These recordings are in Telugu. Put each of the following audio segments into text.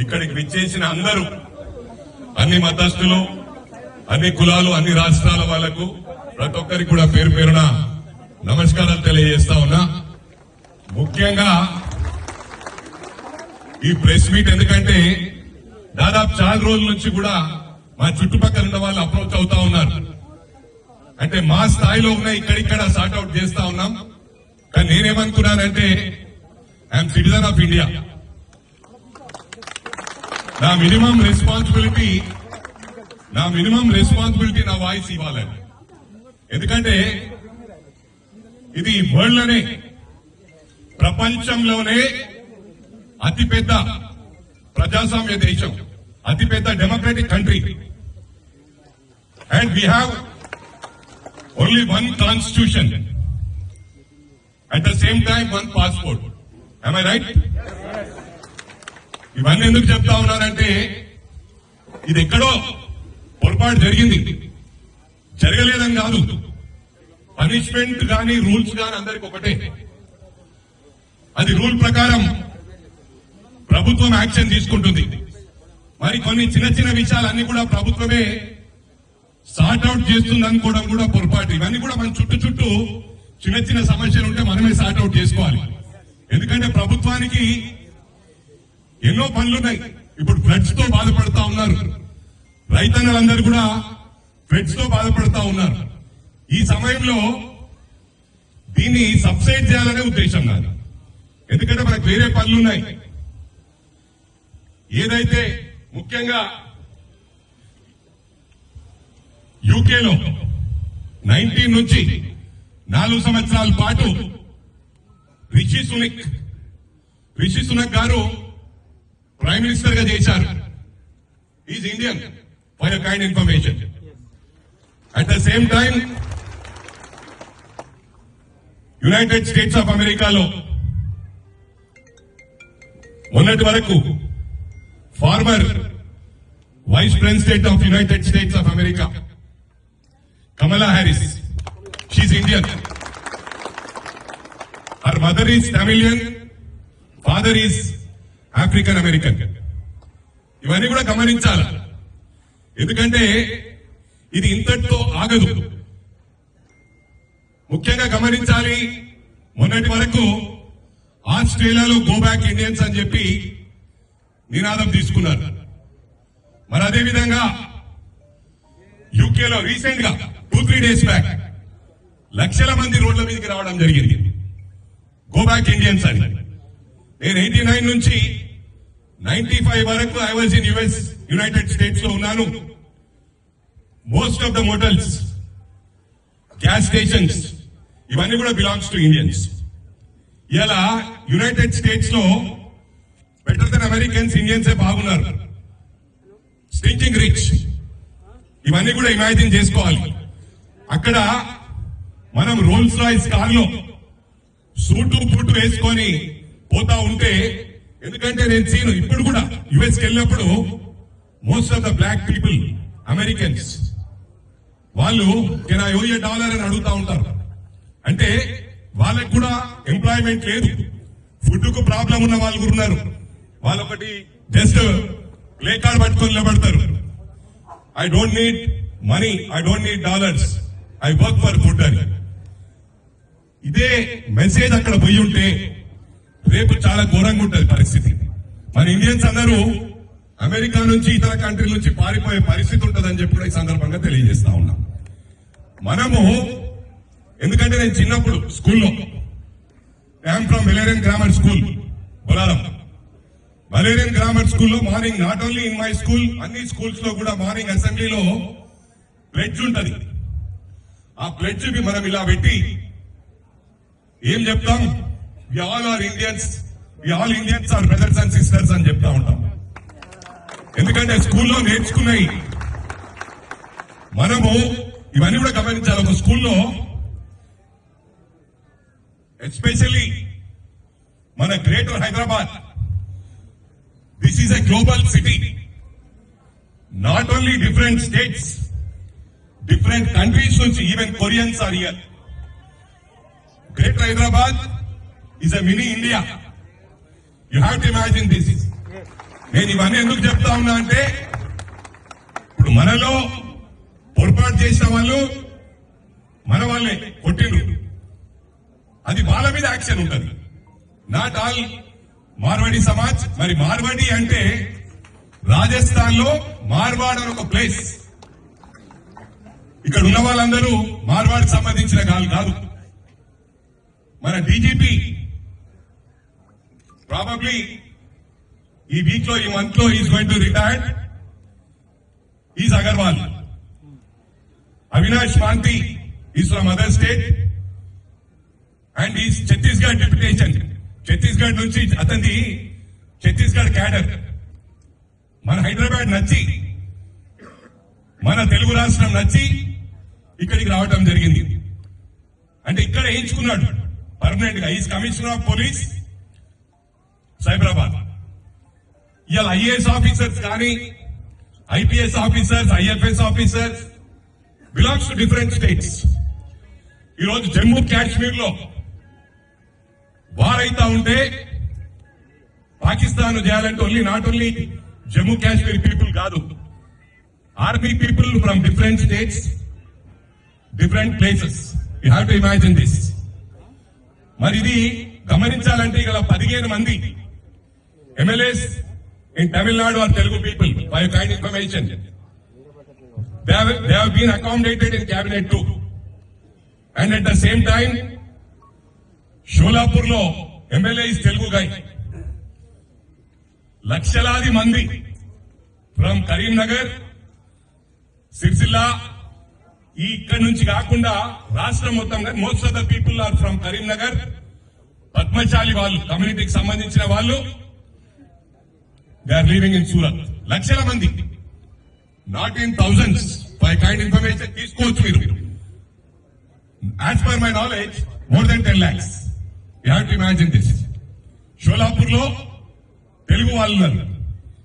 ఇక్కడికి విచ్చేసిన అందరూ అన్ని మతస్థులు అన్ని కులాలు అన్ని రాష్ట్రాల వాళ్ళకు ప్రతి ఒక్కరికి కూడా పేరు పేరున నమస్కారాలు తెలియజేస్తా ఉన్నా. ముఖ్యంగా ఈ ప్రెస్ మీట్ ఎందుకంటే దాదాపు చాలా రోజుల నుంచి కూడా మా చుట్టుపక్కల ఉన్న వాళ్ళు అప్రోచ్ అవుతా ఉన్నారు. అంటే మా స్థాయిలో ఉన్న ఇక్కడిక్కడ సార్ట్అవుట్ చేస్తా ఉన్నాం. కానీ నేనేమనుకున్నానంటే ఐఎమ్ సిటిజన్ ఆఫ్ ఇండియా. నా మినిమం రెస్పాన్సిబిలిటీ నా మినిమం రెస్పాన్సిబిలిటీ నా వాయిస్ ఇవ్వాలని. ఎందుకంటే ఇది వరల్డ్లోనే ప్రపంచంలోనే అతిపెద్ద ప్రజాస్వామ్య దేశం అతిపెద్ద democratic country. And we have only one constitution at the same time one passport. I write ఇవన్నీ ఎందుకు చెప్తా ఉన్నానంటే ఇది ఎక్కడో పొరపాటు జరిగింది. జరగలేదని కాదు. పనిష్మెంట్ కానీ రూల్స్ కానీ అందరికి ఒకటే. అది రూల్ ప్రకారం ప్రభుత్వం యాక్షన్ తీసుకుంటుంది. మరి కొన్ని చిన్న చిన్న విషయాలన్నీ కూడా ప్రభుత్వమే సార్ట్అవుట్ చేస్తుంది అనుకోవడం కూడా పొరపాటు. ఇవన్నీ కూడా మన చుట్టూ చుట్టూ చిన్న చిన్న సమస్యలు ఉంటే మనమే సార్ట్అవుట్ చేసుకోవాలి. ఎందుకంటే ప్రభుత్వానికి ఎన్నో పనులున్నాయి. ఇప్పుడు ఫ్లడ్స్తో బాధపడతా ఉన్నారు. రైతన్నలందరూ కూడా ఫ్లడ్స్తో బాధపడతా ఉన్నారు. ఈ సమయంలో దీన్ని సబ్సైడ్ చేయాలనే ఉద్దేశం నాది ఎందుకంటే మనకు వేరే పనులు ఉన్నాయి ఏదైతే ముఖ్యంగా యూకేలో నైన్టీన్ నుంచి నాలుగు సంవత్సరాల పాటు రిషి సునిక్ రిషి సునక్ గారు ప్రైమ్ మినిస్టర్గా చేశారు. Is Indian for kind information at the same time United States of అమెరికాలో మొన్నటి వరకు former vice president of United States of America Kamala Harris she Indian her mother is Tamilian father is African American ఇవన్నీ కూడా గమనించాలి. ఎందుకంటే ఇది ఇంతటితో ఆగదు. ముఖ్యంగా గమనించాలి మొన్నటి వరకు ఆస్ట్రేలియాలో గో బ్యాక్ ఇండియన్స్ అని చెప్పి నినాదం తీసుకున్నారు. మరి అదే విధంగా యూకేలో రీసెంట్గా టూ త్రీ డేస్ బ్యాక్ లక్షల మంది రోడ్ల మీదకి రావడం జరిగింది. గో బ్యాక్ ఇండియన్స్ అని. నేను ఎయిటీ నైన్ నుంచి నైన్టీ ఫైవ్ వరకు I was in US United స్టేట్స్లో ఉన్నాను. Most of the motels gas stations ఇవన్నీ కూడా బిలాంగ్స్ టు ఇండియన్స్ ఇలా యునైటెడ్ స్టేట్స్లో బెటర్ దెన్ అమెరికన్స్ ఇండియన్స్ బాగున్నారు. స్టింకింగ్ రిచ్ ఇవన్నీ కూడా ఇమాజిన్ చేసుకోవాలి. అక్కడ మనం రోల్స్ రాయిస్ కార్లో సూటు బూటు వేసుకొని పోతా ఉంటే ఎందుకంటే నేను సీను. ఇప్పుడు కూడా యుఎస్కి వెళ్ళినప్పుడు most of the black people Americans వాళ్ళు కెన్ ఐ డాలర్ అని అడుగుతా ఉంటారు. అంటే వాళ్ళకు కూడా ఎంప్లాయ్మెంట్ లేదు. ఫుడ్కు ప్రాబ్లం ఉన్న వాళ్ళు కూడా ఉన్నారు. వాళ్ళు ఒకటి జస్ట్ ప్లే కార్డ్ పట్టుకొని నిలబడతారు. I don't need money I don't need dollars I work for food అని. ఇదే మెసేజ్ అక్కడ పోయి ఉంటే రేపు చాలా ఘోరంగా ఉంటుంది పరిస్థితి. మరి ఇండియన్స్ అందరూ అమెరికా నుంచి ఇతర కంట్రీల నుంచి పారిపోయే పరిస్థితి ఉంటుందని చెప్పి కూడా ఈ సందర్భంగా తెలియజేస్తా ఉన్నాం. మనము ఎందుకంటే నేను చిన్నప్పుడు స్కూల్లో I'm from Valerian grammar school Bolarum. Valerian grammar స్కూల్లో morning not only in my school అన్ని స్కూల్స్లో కూడా మార్నింగ్ అసెంబ్లీలో ప్లెడ్జ్ ఉంటది. ఆ ప్లెడ్జ్ మనం ఇలా పెట్టి ఏం చెప్తాం? We all are Indians we all Indians are brothers and sisters అని చెప్తా ఉంటాం. ఎందుకంటే స్కూల్లో నేర్చుకున్నాయి మనము ఇవన్నీ కూడా గమనించాలి. ఒక స్కూల్లో ఎస్పెషల్లీ మన greater Hyderabad. This is a global city not only different states different countries నుంచి even Koreans are here greater Hyderabad is a mini India you have to imagine this నేను ఇవన్నీ ఎందుకు చెప్తా ఉన్నా అంటే ఇప్పుడు మనలో పొరపాటు చేసిన వాళ్ళు మన వాళ్ళే కొట్టిండ్రు. అది వాళ్ళ మీద యాక్షన్ ఉంటుంది. నాట్ ఆల్ మార్వాడి సమాజ్ మరి మార్వాడి అంటే రాజస్థాన్లో మార్వాడ్ అని ఒక ప్లేస్ ఇక్కడ ఉన్న వాళ్ళందరూ మార్వాడికి సంబంధించిన కాదు కాదు. మన డీజీపీ ప్రాబబ్లీ ఈ వీక్లో ఈ మంత్లో is going to retired is Agarwal Avinash Mohanty is from other state and is Chhattisgarh deputation Chhattisgarh నుంచి అతనిది ఛత్తీస్గఢ్ క్యాడర్ మన హైదరాబాద్ నచ్చి మన తెలుగు రాష్ట్రం నచ్చి ఇక్కడికి రావటం జరిగింది. అంటే ఇక్కడ వేయించుకున్నాడు పర్మనెంట్గా. Is commissioner of police Cyberabad. ఇవాళ ఐఏఎస్ ఆఫీసర్స్ కానీ IPS officers IFS officers belongs to different states. ఈరోజు జమ్మూ కాశ్మీర్లో వారైతా ఉంటే పాకిస్తాన్ చేయాలంటే only not only Jammu Kashmir people కాదు army people from different states different places you have to imagine this మరి ఇది గమనించాలంటే ఇక్కడ పదిహేను మంది MLAs in Tamil Nadu are Telugu people by kind information they have been accommodated in cabinet too and at the same time షోలాపూర్లో ఎమ్మెల్యే ఇస్ తెలుగు గై లక్షలాది మంది ఫ్రమ్ కరీంనగర్ సిరిసిల్ల ఈ ఇక్కడి నుంచి కాకుండా రాష్ట్రం మొత్తంగా most of the people are from Karimnagar Padmashali వాళ్ళు కమ్యూనిటీకి సంబంధించిన వాళ్ళు. They are living in Surat లక్షల మంది. Not in thousands by kind information తీసుకోవచ్చు మీరు. As per my knowledge more than ten lakhs you have to imagine this షోలాపూర్లో Telugu వాళ్ళు ఉన్నారు.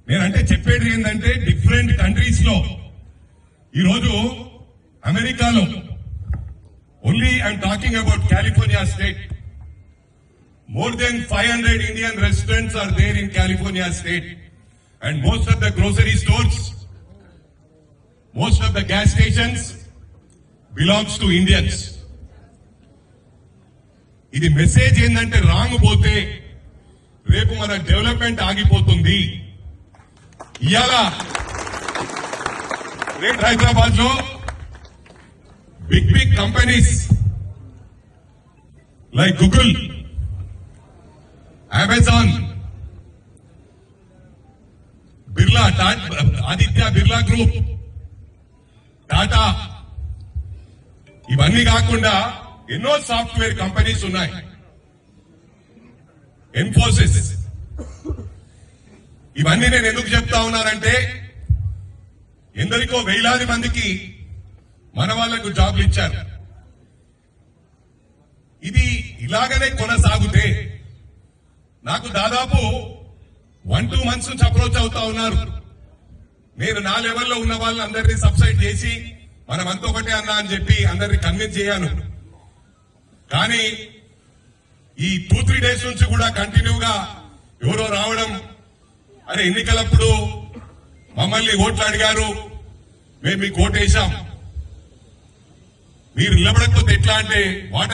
నేనంటే చెప్పేది ఏంటంటే డిఫరెంట్ కంట్రీస్లో. ఈరోజు అమెరికాలో only I'm talking about California state more than five hundred Indian residents are there in California state and most of the grocery stores most of the gas stations belongs to Indians ఇది మెసేజ్ ఏంటంటే రాంగ్ పోతే రేపు మన డెవలప్మెంట్ ఆగిపోతుంది. ఇవాళ గ్రేట్ హైదరాబాద్లో big big companies like Google Amazon Birla Aditya Birla group. Tata. ఇవన్నీ కాకుండా ఎన్నో సాఫ్ట్వేర్ కంపెనీస్ ఉన్నాయి. ఇన్ఫోసిస్ ఇవన్నీ నేను ఎందుకు చెప్తా ఉన్నానంటే ఎందరికో వేలాది మందికి మన వాళ్ళకు జాబ్లు ఇచ్చారు. ఇది ఇలాగనే కొనసాగితే నాకు దాదాపు వన్ టూ మంత్స్ నుంచి అప్రోచ్ అవుతా ఉన్నారు. నేను నా లెవెల్లో ఉన్న వాళ్ళని అందరినీ సబ్సైడ్ చేసి మనం అంత ఒకటే అన్నా అని చెప్పి అందరినీ కన్విన్స్ చేయాను. కానీ ఈ టూ త్రీ డేస్ నుంచి కూడా కంటిన్యూగా ఎవరో రావడం అరే ఎన్నికలప్పుడు మమ్మల్ని ఓట్లు అడిగారు మేము మీకు ఓటేశాం. మీరు నిలబడకపోతే ఎట్లా అంటే వాటర్